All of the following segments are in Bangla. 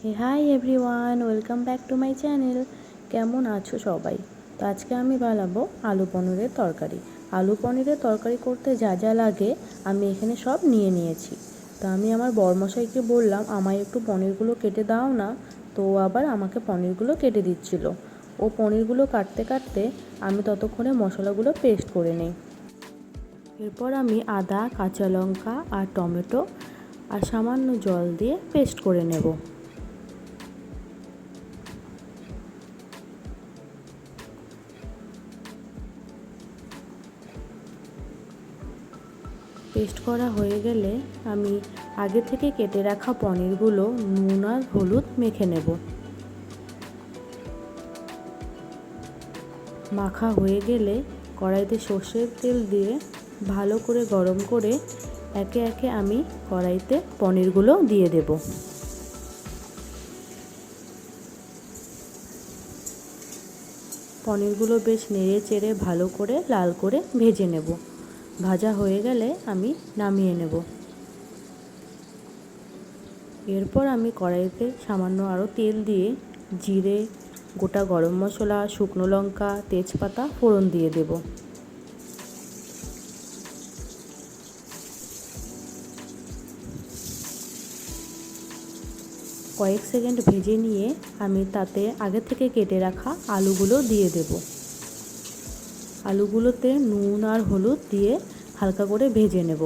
Hi everyone welcome back to my channel কেমন আছো সবাই? তো আজকে আমি বানাবো আলু পনিরের তরকারি। আলু পনিরের তরকারি করতে যা যা লাগে আমি এখানে সব নিয়ে নিয়েছি। তো আমি আমার বরমশাইকে বললাম, আমায় একটু পনিরগুলো কেটে দাও না। তো আবার আমাকে পনিরগুলো কেটে দিচ্ছিল। ও পনিরগুলো কাটতে কাটতে আমি ততক্ষণে মশলাগুলো পেস্ট করে নিই। এরপর আমি আদা, কাঁচা লঙ্কা আর টমেটো আর সামান্য জল দিয়ে পেস্ট করে নেব। পেস্ট করা হয়ে গেলে আমি আগে থেকে কেটে রাখা পনিরগুলো নুন আর হলুদ মেখে নেব। মাখা হয়ে গেলে কড়াইতে সর্ষের তেল দিয়ে ভালো করে গরম করে একে একে আমি কড়াইতে পনিরগুলো দিয়ে দেব। পনিরগুলো বেশ নেড়ে চেড়ে ভালো করে লাল করে ভেজে নেব। ভাজা হয়ে গেলে আমি নামিয়ে নেব। এরপর আমি কড়াইতে সামান্য আরও তেল দিয়ে জিরে, গোটা গরম মশলা, শুকনো লঙ্কা, তেজপাতা, ফোড়ন দিয়ে দেব। কয়েক সেকেন্ড ভেজে নিয়ে আমি তাতে আগে থেকে কেটে রাখা আলুগুলো দিয়ে দেব। আলুগুলোতে নুন আর হলুদ দিয়ে হালকা করে ভেজে নেব।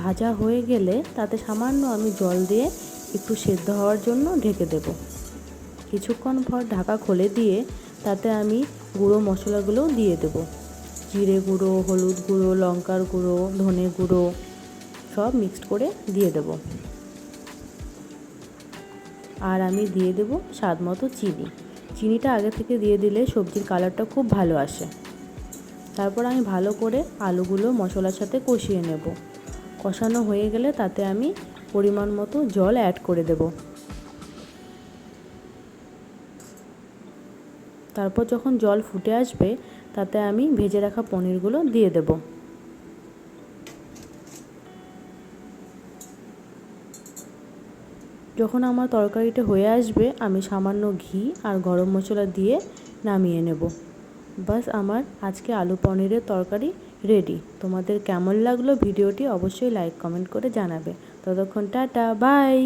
ভাজা হয়ে গেলে তাতে সামান্য আমি জল দিয়ে একটু সেদ্ধ হওয়ার জন্য ঢেকে দেব। কিছুক্ষণ পর ঢাকা খুলে দিয়ে তাতে আমি গুঁড়ো মশলাগুলো দিয়ে দেব। জিরে গুঁড়ো, হলুদ গুঁড়ো, লঙ্কার গুঁড়ো, ধনে গুঁড়ো সব মিক্সড করে দিয়ে দেব। আর আমি দিয়ে দেব স্বাদ মতো চিনি। চিনিটা আগে থেকে দিয়ে দিলে সবজির কালারটা খুব ভালো আসে। তারপর আমি ভালো করে আলুগুলো মশলার সাথে কষিয়ে নেব। কষানো হয়ে গেলে তাতে আমি পরিমাণ মতো জল অ্যাড করে দেব। তারপর যখন জল ফুটে আসবে, তাতে আমি ভেজে রাখা পনিরগুলো দিয়ে দেব। যখন আমার তরকারিটা হয়ে আসবে, আমি সামান্য ঘি আর গরম মশলা দিয়ে নামিয়ে নেব। বাস, আমার আজকে আলু পনিরের তরকারি রেডি তোমাদের কেমন লাগল ভিডিওটি অবশ্যই লাইক কমেন্ট করে জানাবে। ততক্ষণ টাটা বাই